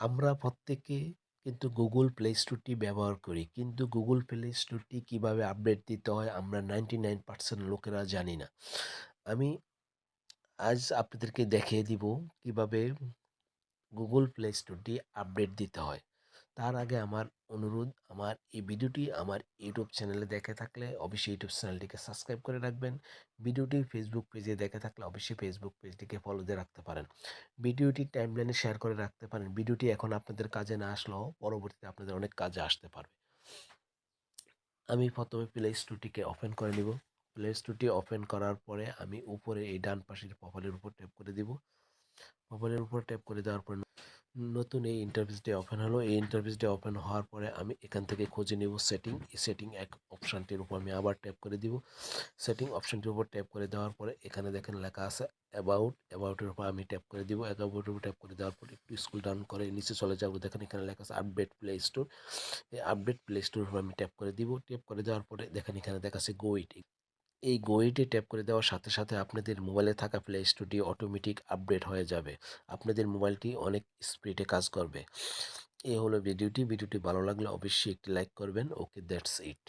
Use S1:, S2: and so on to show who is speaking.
S1: আমরা প্রত্যেকে কিন্তু গুগল প্লে স্টোরটি ব্যবহার করি। কিন্তু গুগল প্লে স্টোরটি কীভাবে আপডেট দিতে হয় আমরা নাইনটি নাইন পার্সেন্ট লোকেরা জানি না। আমি আজ আপনাদেরকে দেখিয়ে দিব কীভাবে গুগল প্লে স্টোরটি আপডেট দিতে হয়। তার আগে আমার অনুরোধ, আমার এই ভিডিওটি আমার ইউটিউব চ্যানেলে দেখে থাকলে অবশ্যই ইউটিউব চ্যানেলটিকে সাবস্ক্রাইব করে রাখবেন। ভিডিওটি ফেসবুক পেজে দেখে থাকলে অবশ্যই ফেসবুক পেজটিকে ফলো দিয়ে রাখতে পারেন। ভিডিওটি টাইমলাইনে শেয়ার করে রাখতে পারেন। ভিডিওটি এখন আপনাদের কাজে না আসলেও পরবর্তীতে আপনাদের অনেক কাজে আসতে পারবে। আমি প্রথমে প্লে স্টোরটিকে ওপেন করে নিব। প্লে স্টোরটি ওপেন করার পরে আমি উপরে এই ডান পাশের প্রোফাইলের উপর ট্যাপ করে দিব। প্রোফাইলের উপর ট্যাপ করে দেওয়ার পর নতুন এই ইন্টারফেসটি ওপেন হলো। এই ইন্টারফেসটি ওপেন হওয়ার পরে আমি এখান থেকে খুঁজে নেব সেটিং এই সেটিং এক অপশানটির উপর আমি আবার ট্যাপ করে দিব। সেটিং অপশানটির উপর ট্যাপ করে দেওয়ার পরে এখানে দেখেন লেখা আছে অ্যাবাউট অ্যাবাউটের উপর আমি ট্যাপ করে দিব। অ্যাবাউটের উপর ট্যাপ করে দেওয়ার পর একটু স্কুল ডাউন করে নিচে চলে যাব। দেখেন এখানে লেখা আছে আপডেট প্লে স্টোর এই আপডেট প্লে স্টোর উপর আমি ট্যাপ করে দিব। ট্যাপ করে দেওয়ার পরে দেখেন এখানে দেখা আছে গোইট এই গোয়েটে ট্যাপ করে দেওয়ার সাথে সাথে আপনাদের মোবাইলে থাকা প্লে স্টোরটি অটোমেটিক আপডেট হয়ে যাবে। আপনাদের মোবাইলটি অনেক স্পিডে কাজ করবে। এই হলো ভিডিওটি ভিডিওটি ভালো লাগলে অবশ্যই একটি লাইক করবেন। Okay that's it